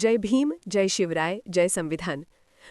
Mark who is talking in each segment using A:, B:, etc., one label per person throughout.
A: जय भीम जय शिवराय जय संविधान.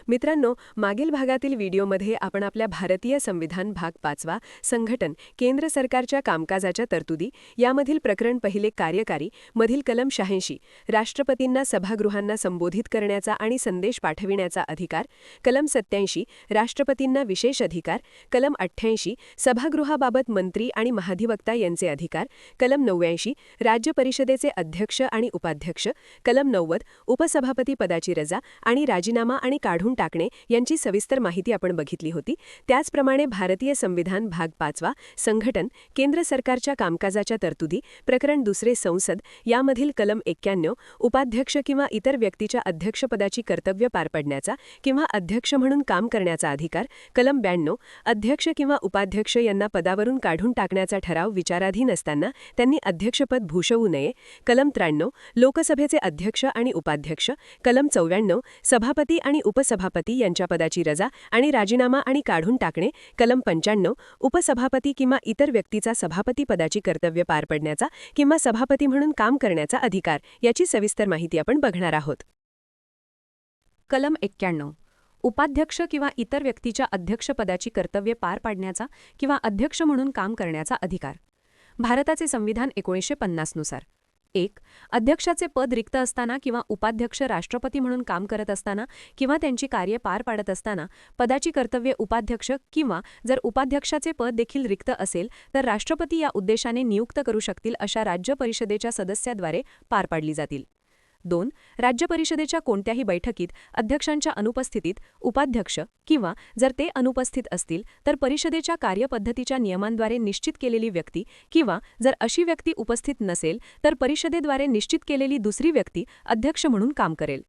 A: मित्रांनो मागील भागातील व्हिडिओमध्ये आपण आपल्या भारतीय संविधान भाग पाचवा संघटन केंद्र सरकारच्या कामकाजाच्या तरतुदी यामधील प्रकरण पहिले कार्यकारी मधील कलम शहाऐंशी राष्ट्रपतींना सभागृहांना संबोधित करण्याचा आणि संदेश पाठविण्याचा अधिकार कलम सत्याऐंशी राष्ट्रपतींना विशेष अधिकार कलम अठ्ठ्याऐंशी सभागृहाबाबत मंत्री आणि महाधिवक्ता यांचे अधिकार कलम नव्याऐंशी राज्य परिषदेचे अध्यक्ष आणि उपाध्यक्ष कलम नव्वद उपसभापती पदाची रजा आणि राजीनामा आणि काढून टाकणे यांची सविस्तर माहिती आपण बघितली होती. त्याचप्रमाणे भारतीय संविधान भाग पाचवा संघटन केंद्र सरकारच्या कामकाजाच्या तरतुदी प्रकरण दुसरे संसद यामधील कलम एक्क्याण्णव उपाध्यक्ष किंवा इतर व्यक्तीच्या अध्यक्षपदाची कर्तव्य पार पडण्याचा किंवा अध्यक्ष म्हणून काम करण्याचा अधिकार कलम ब्याण्णव अध्यक्ष किंवा उपाध्यक्ष यांना पदावरून काढून टाकण्याचा ठराव विचाराधीन असताना त्यांनी अध्यक्षपद भूषवू नये. कलम त्र्याण्णव लोकसभेचे अध्यक्ष आणि उपाध्यक्ष कलम चौव्याण्णव सभापती आणि उपसभापती यांच्या पदाची रजा आणि राजीनामा आणि काढून टाकणे कलम पंच्याण्णव उपसभापती किंवा इतर व्यक्तीचा सभापती पदाची कर्तव्य पार पडण्याचा किंवा सभापती म्हणून काम करण्याचा अधिकार याची सविस्तर माहिती आपण बघणार आहोत.
B: कलम एक्क्याण्णव उपाध्यक्ष किंवा इतर व्यक्तीच्या अध्यक्षपदाची कर्तव्य पार पाडण्याचा किंवा अध्यक्ष म्हणून काम करण्याचा अधिकार. भारताचे संविधान एकोणीसशे पन्नासनुसार एक अध्यक्षाचे पद रिक्त असताना किंवा उपाध्यक्ष राष्ट्रपती म्हणून काम करत असताना किंवा त्यांची कार्ये पार पाडत असताना पदाची कर्तव्ये उपाध्यक्ष किंवा जर उपाध्यक्षाचे पद देखील रिक्त असेल तर राष्ट्रपती या उद्देशाने नियुक्त करू शकतील अशा राज्य परिषदेच्या सदस्याद्वारे पार पाडली जातील. दोन राज्य परिषदेच्या कोणत्याही बैठकीत अध्यक्षांच्या अनुपस्थितीत उपाध्यक्ष किंवा जर ते अनुपस्थित असतील तर परिषदेच्या कार्यपद्धतीच्या नियमांद्वारे निश्चित केलेली व्यक्ती किंवा जर अशी व्यक्ती उपस्थित नसेल तर परिषदेद्वारे निश्चित केलेली दुसरी व्यक्ती अध्यक्ष म्हणून काम करेल.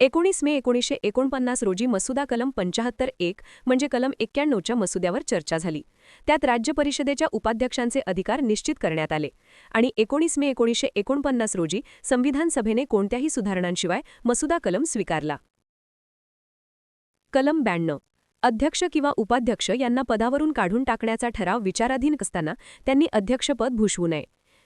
B: एकोणीस मे एकोणीसशे एकोणपन्नास रोजी मसुदा कलम पंचाहत्तर एक म्हणजे कलम एक्क्याण्णवच्या मसुद्यावर चर्चा झाली. त्यात राज्य परिषदेच्या उपाध्यक्षांचे अधिकार निश्चित करण्यात आले आणि एकोणीस मे एकोणीसशे एकोणपन्नास रोजी संविधान सभेने कोणत्याही सुधारणांशिवाय मसुदा कलम स्वीकारला. कलम ब्याण्णव. अध्यक्ष किंवा उपाध्यक्ष यांना पदावरून काढून टाकण्याचा ठराव विचाराधीन असताना त्यांनी अध्यक्षपद भूषवू नये.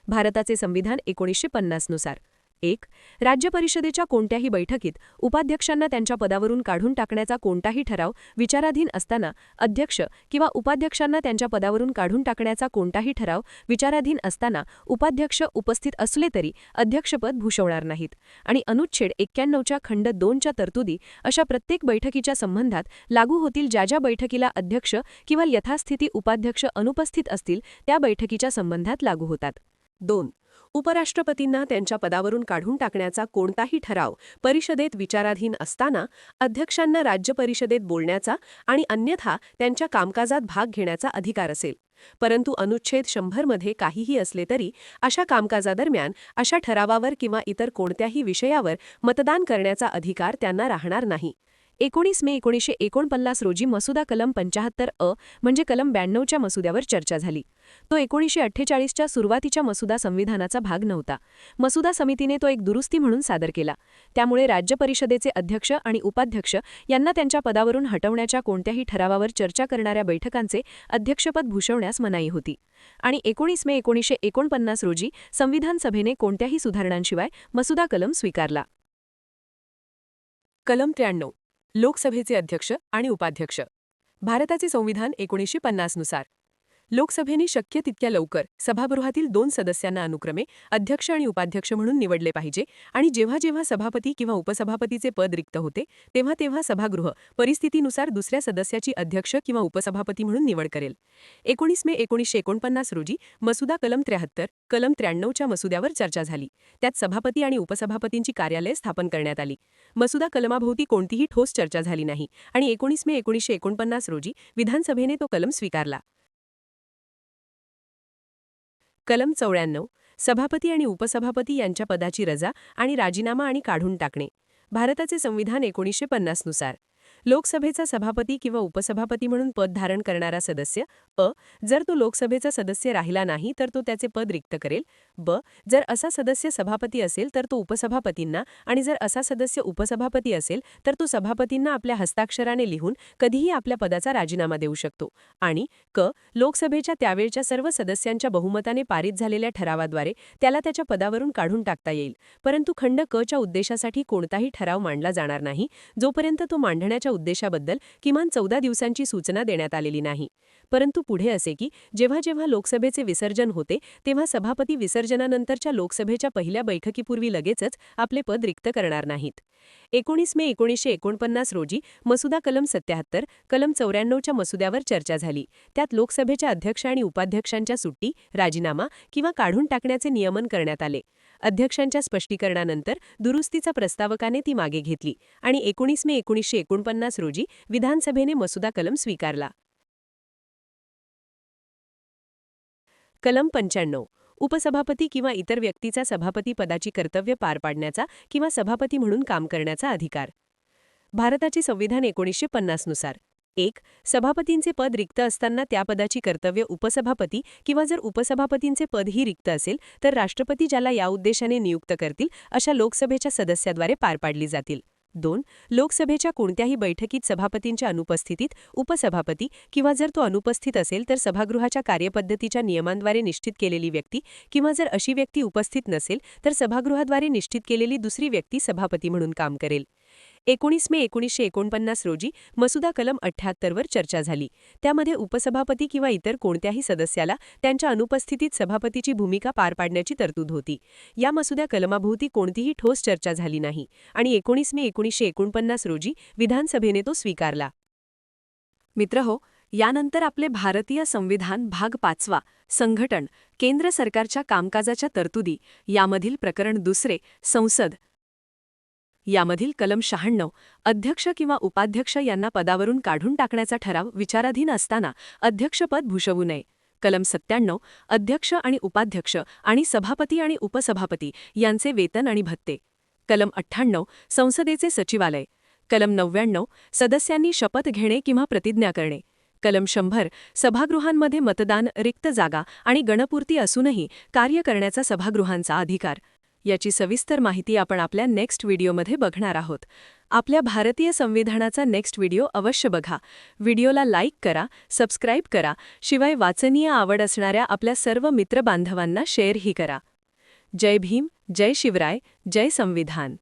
B: भारताचे संविधान एकोणीसशे पन्नासनुसार एक राज्य परिषदेच्या कोणत्याही बैठकीत उपाध्यक्षांना त्यांच्या पदावरून काढून टाकण्याचा कोणताही ठराव विचाराधीन असताना अध्यक्ष किंवा उपाध्यक्षांना त्यांच्या पदावरून काढून टाकण्याचा कोणताही ठराव विचाराधीन असताना उपाध्यक्ष उपस्थित असले तरी अध्यक्षपद भूषवणार नाहीत. आणि अनुच्छेद एक्क्याण्णवच्या खंड दोनच्या तरतुदी अशा प्रत्येक बैठकीच्या संबंधात लागू होतील ज्या ज्या बैठकीला अध्यक्ष किंवा यथास्थिती उपाध्यक्ष अनुपस्थित असतील त्या बैठकीच्या संबंधात लागू होतात.
A: दोन उपराष्ट्रपतींना त्यांच्या पदावरून काढून टाकण्याचा कोणताही ठराव परिषदेत विचाराधीन असताना अध्यक्षांना राज्य परिषदेत बोलण्याचा आणि अन्यथा त्यांच्या कामकाजात भाग घेण्याचा अधिकार असेल. परंतु अनुच्छेद शंभरमध्ये काहीही असले तरी अशा कामकाजादरम्यान अशा ठरावावर किंवा इतर कोणत्याही विषयावर मतदान करण्याचा अधिकार त्यांना राहणार नाही. एकोणीस मे एकोणीसशे एकोणपन्नास रोजी मसुदा कलम पंचाहत्तर अ म्हणजे कलम ब्याण्णवच्या मसुद्यावर चर्चा झाली. तो एकोणीसशे अठ्ठेचाळीसच्या सुरुवातीच्या मसुदा संविधानाचा भाग नव्हता. मसुदा समितीने तो एक दुरुस्ती म्हणून सादर केला. त्यामुळे राज्य परिषदेचे अध्यक्ष आणि उपाध्यक्ष यांना त्यांच्या पदावरून हटवण्याच्या कोणत्याही ठरावावर चर्चा करणाऱ्या बैठकांचे अध्यक्षपद भूषवण्यास मनाई होती. आणि एकोणीस मे एकोणीसशे एकोणपन्नास रोजी संविधान सभेने कोणत्याही सुधारणांशिवाय मसुदा कलम स्वीकारला. कलम त्र्याण्णव. लोकसभेचे अध्यक्ष आणि उपाध्यक्ष. भारताचे संविधान एकोणीसशे पन्नासनुसार लोकसभेने शक्य तितक्या लवकर सभागृहातील दोन सदस्यांना अनुक्रमे अध्यक्ष आणि उपाध्यक्ष म्हणून निवडले पाहिजे आणि जेव्हा जेव्हा सभापती किंवा उपसभापतीचे पद रिक्त होते तेव्हा तेव्हा सभागृह परिस्थितीनुसार दुसऱ्या सदस्याची अध्यक्ष किंवा उपसभापती म्हणून निवड करेल. एकोणीस मे एकोणीसशे एकोणपन्नास रोजी मसुदा कलम त्र्याहत्तर कलम त्र्याण्णवच्या मसुद्यावर चर्चा झाली. त्यात सभापती आणि उपसभापतींची कार्यालय स्थापन करण्यात आली. मसुदा कलमाभोवती कोणतीही ठोस चर्चा झाली नाही आणि एकोणीस मे एकोणीसशे एकोणपन्नास रोजी विधानसभेने तो कलम स्वीकारला. कलम चौऱ्याण्णव सभापती आणि उपसभापती यांच्या पदाची रजा आणि राजीनामा आणि काढून टाकणे. भारताचे संविधान एकोणीसशे पन्नासनुसार लोकसभेचा सभापती किंवा उपसभापती म्हणून पद धारण करणारा सदस्य अ जर तो लोकसभेचा सदस्य राहिला नाही तर तो त्याचे पद रिक्त करेल. ब जर असा सदस्य सभापती असेल तर तो उपसभापतींना आणि जर असा सदस्य उपसभापती असेल तर तो सभापतींना आपल्या हस्ताक्षराने लिहून कधीही आपल्या पदाचा राजीनामा देऊ शकतो. आणि क लोकसभेच्या त्यावेळच्या सर्व सदस्यांच्या बहुमताने पारित झालेल्या ठरावाद्वारे त्याला त्याच्या पदावरून काढून टाकता येईल. परंतु खंड क च्या उद्देशासाठी कोणताही ठराव मांडला जाणार नाही जोपर्यंत तो मांडण्याच्या उद्देशाबद्दल किमान चौदा दिवसांची सूचना देण्यात आलेली नाही. परंतु पुढे असे की जेव्हा जेव्हा लोकसभेचे विसर्जन होते तेव्हा सभापती विसर्जनानंतरच्या लोकसभेच्या पहिल्या बैठकीपूर्वी लगेचच आपले पद रिक्त करणार नाहीत. एकोणीस मे एकोणीसशे एकोणपन्नास रोजी मसुदा कलम सत्याहत्तर कलम चौऱ्याण्णवच्या मसुद्यावर चर्चा झाली. त्यात लोकसभेच्या अध्यक्ष आणि उपाध्यक्षांच्या सुट्टी राजीनामा किंवा काढून टाकण्याचे नियमन करण्यात आले. अध्यक्षांच्या स्पष्टीकरणानंतर दुरुस्तीचा प्रस्तावकाने ती मागे घेतली आणि एकोणीस मे एकोणीसशे एकोणपन्नास रोजी विधानसभेने मसुदा कलम स्वीकारला. कलम पंच्याण्णव. उपसभापती किंवा इतर व्यक्तीचा सभापती पदाची कर्तव्य पार पाडण्याचा किंवा सभापती म्हणून काम करण्याचा अधिकार. भारताचे संविधान एकोणीसशे पन्नासनुसार एक सभापतींचे पद रिक्त असताना त्या पदाची कर्तव्य उपसभापती किंवा जर उपसभापतींचे पदही रिक्त असेल तर राष्ट्रपती ज्याला या उद्देशाने नियुक्त करतील अशा लोकसभेच्या सदस्याद्वारे पार पाडली जातील. दोन लोकसभेच्या कोणत्याही बैठकीत सभापतींच्या अनुपस्थितीत उपसभापती किंवा जर तो अनुपस्थित असेल तर सभागृहाच्या कार्यपद्धतीच्या नियमांद्वारे निश्चित केलेली व्यक्ती किंवा जर अशी व्यक्ती उपस्थित नसेल तर सभागृहाद्वारे निश्चित केलेली दुसरी व्यक्ती सभापती म्हणून काम करेल. एकोणीस मे एकोणीसशे एकोणपन्नास रोजी मसुदा कलम अठ्ठ्याहत्तरवर चर्चा झाली. त्यामध्ये उपसभापती किंवा इतर कोणत्याही सदस्याला त्यांच्या अनुपस्थितीत सभापतीची भूमिका पार पाडण्याची तरतूद होती. या मसुद्या कलमाभोवती कोणतीही ठोस चर्चा झाली नाही आणि एकोणीस मे एकोणीसशे एकोणपन्नास रोजी विधानसभेने तो स्वीकारला.
B: मित्रहो यानंतर आपले भारतीय संविधान भाग पाचवा संघटन केंद्र सरकारच्या कामकाजाच्या तरतुदी यामधील प्रकरण दुसरे संसद यामधील कलम शहाण्णव अध्यक्ष किंवा उपाध्यक्ष यांना पदावरून काढून टाकण्याचा ठराव विचाराधीन असताना अध्यक्षपद भूषवू नये. कलम सत्त्याण्णव अध्यक्ष आणि उपाध्यक्ष आणि सभापती आणि उपसभापती यांचे वेतन आणि भत्ते. कलम अठ्ठ्याण्णव संसदेचे सचिवालय. कलम नव्याण्णव सदस्यांनी शपथ घेणे किंवा प्रतिज्ञा करणे. कलम शंभर सभागृहांमध्ये मतदान रिक्त जागा आणि गणपूर्ती असूनही कार्य करण्याचा सभागृहांचा अधिकार. याची सविस्तर माहिती आपण आपल्या नेक्स्ट व्हिडिओमध्ये बघणार आहोत. आपल्या भारतीय संविधानाचा नेक्स्ट व्हिडिओ अवश्य बघा. व्हिडिओला लाईक करा सबस्क्राईब करा शिवाय वाचनीय आवड असणाऱ्या आपल्या सर्व मित्रबांधवांना शेअरही करा. जय भीम जय शिवराय जय संविधान.